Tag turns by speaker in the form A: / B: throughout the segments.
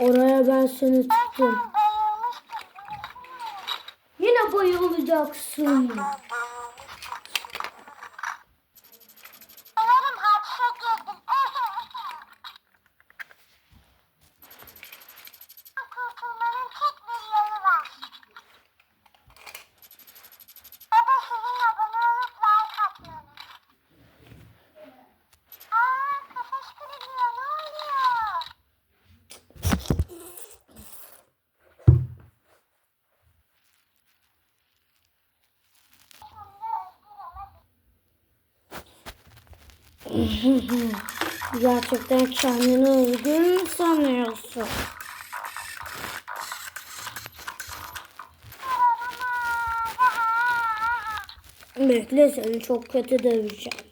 A: Oraya ben seni tuttum. Yine bayılacaksın. Gerçekten kendini özgür mü sanıyorsun? Bekle seni çok kötü döveceğim.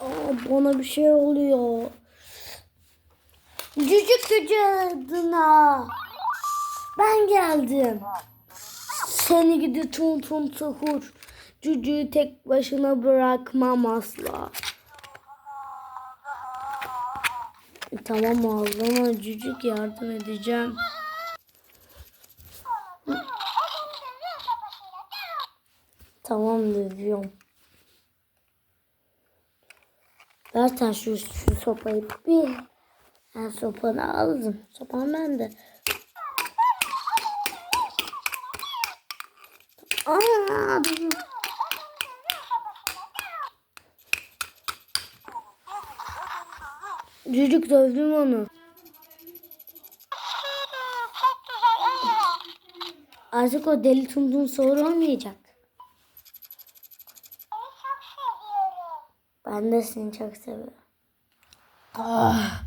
A: Aa, bana bir şey oluyor. Cücük gücü adına. Ben geldim. Seni gidi tun tun tuhur. Cücüğü tek başına bırakmam asla. E, Tamam ağlama cücük yardım edeceğim. Tamam dövüyorum. Ver sen şu, şu sopayı bir. Ben sopanı aldım. Sopan bende. Aa, dur. Cücük dövdüm onu. Artık o deli tundun soru olmayacak. Ben de seni çok seviyorum. Ah,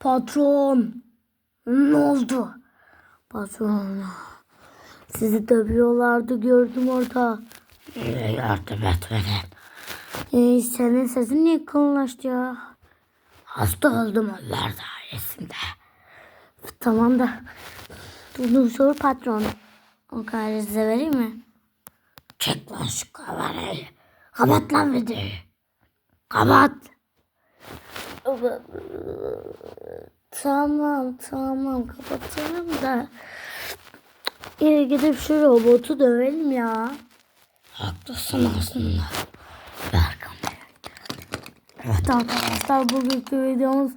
A: patron. Ne oldu? Patron. Sizi dövüyorlardı gördüm orada.
B: Yardım et beni.
A: Ee, senin sesin niye kalınlaştı ya?
B: Hasta oldum onlar dairesinde.
A: Tamam da. Dur sor patron. O kadar size vereyim mi?
B: Çek lan şu kamerayı. Kapat lan videoyu. Kapat.
A: Tamam tamam kapatalım da. Yine gidip şu robotu dövelim ya.
B: Haklısın aslında. Kamerayı.
A: Evet arkadaşlar bugünkü videomuz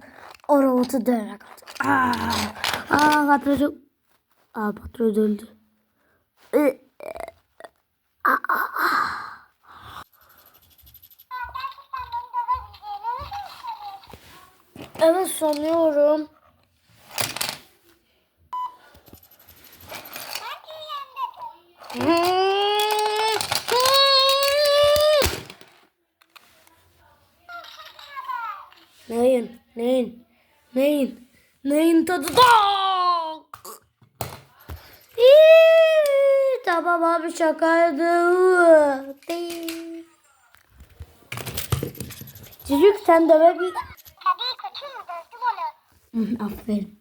A: o robotu dövmek oldu. Aa, aa patron. Aa patron öldü. Ee,
C: mi düşünüyorsun?
A: Evet sanıyorum. Neyin? Neyin? Neyin? Neyin tadı da? Tamam abi şakaydı. Çocuk sen dövebil...
C: Tabii kötü mü? Dövdüm onu.
A: Aferin.